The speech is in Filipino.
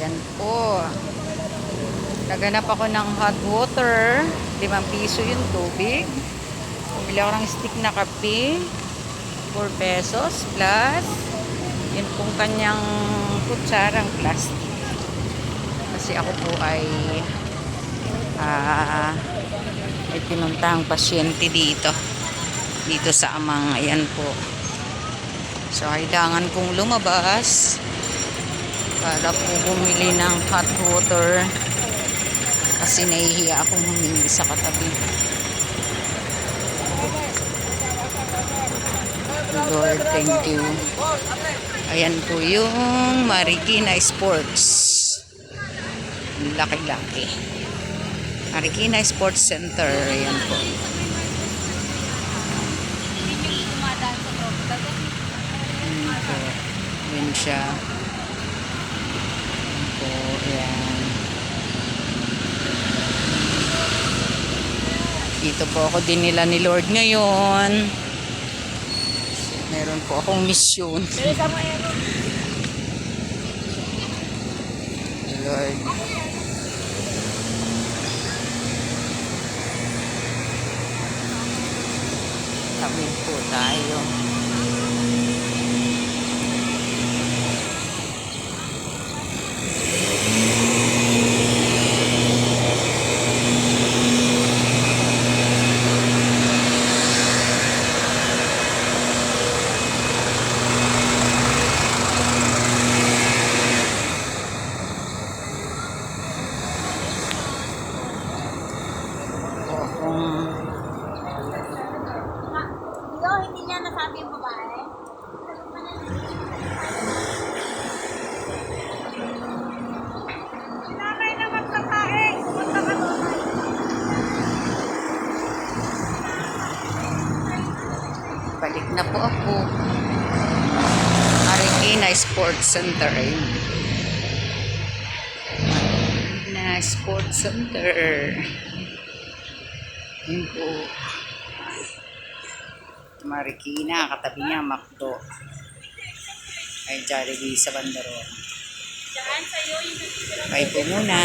Ayan po. Naganap ako ng hot water. 5 piso yung tubig. Bumili ako ng stick na kape. 4 pesos plus yun pong kanyang kutsarang plastic. Kasi ako po ay ah may pinuntahang pasyente dito. Dito sa amang, ayan po. So, kailangan kong lumabas para po bumili ng hot water kasi nahihiya akong humingi sa katabi. Lord, thank you. Ayan po yung Marikina Sports. Laki-laki. Marikina Sports Center. Ayan po. Ayan siya. Ayan. Dito po ako din nila ni Lord ngayon. Meron po akong mission. Lord. Tawid po tayo. Hindi niya nasabi yung babae. Nanay na magkakain. Pumunta ka doon. Balik na po ako. Marikina Sports Center. Marikina Sports Center. Yun po. Marikina, katabi niya, Macdo. Ay, Jollibee sa Bandaron. Bye po muna.